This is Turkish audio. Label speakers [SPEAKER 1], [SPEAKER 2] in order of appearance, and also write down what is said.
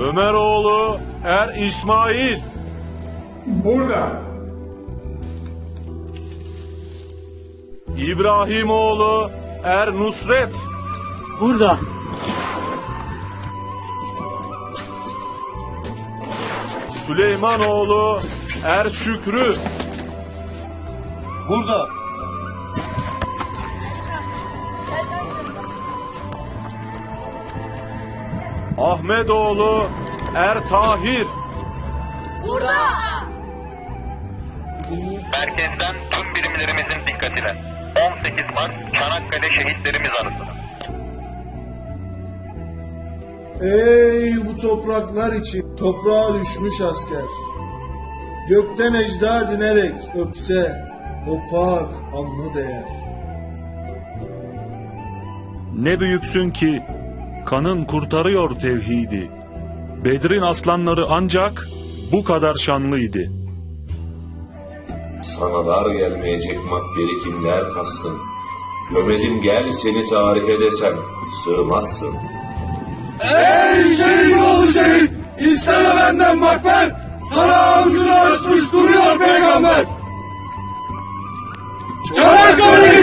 [SPEAKER 1] Ömeroğlu Er İsmail.
[SPEAKER 2] Burada.
[SPEAKER 1] İbrahimoğlu Er Nusret.
[SPEAKER 3] Burada.
[SPEAKER 1] Süleymanoğlu Er Şükrü.
[SPEAKER 2] Burada.
[SPEAKER 1] Ahmetoğlu Er Tahir.
[SPEAKER 4] Merkezden tüm birimlerimizin dikkatine. 18 Mart Çanakkale Şehitlerimiz Anısı'na.
[SPEAKER 5] Ey bu topraklar için toprağa düşmüş asker. Gökten ecda dinerek öpse o pak anlı değer.
[SPEAKER 1] Ne büyüksün ki kanın kurtarıyor tevhidi. Bedrin aslanları ancak bu kadar şanlıydı.
[SPEAKER 6] Sana dar gelmeyecek makberi kimler kassın. Gömelim gel seni tarihe desem sığmazsın.
[SPEAKER 2] Ey şehit oğlu şehit! İsteme benden makber! Sana avucunu açmış duruyor peygamber! Çanakkale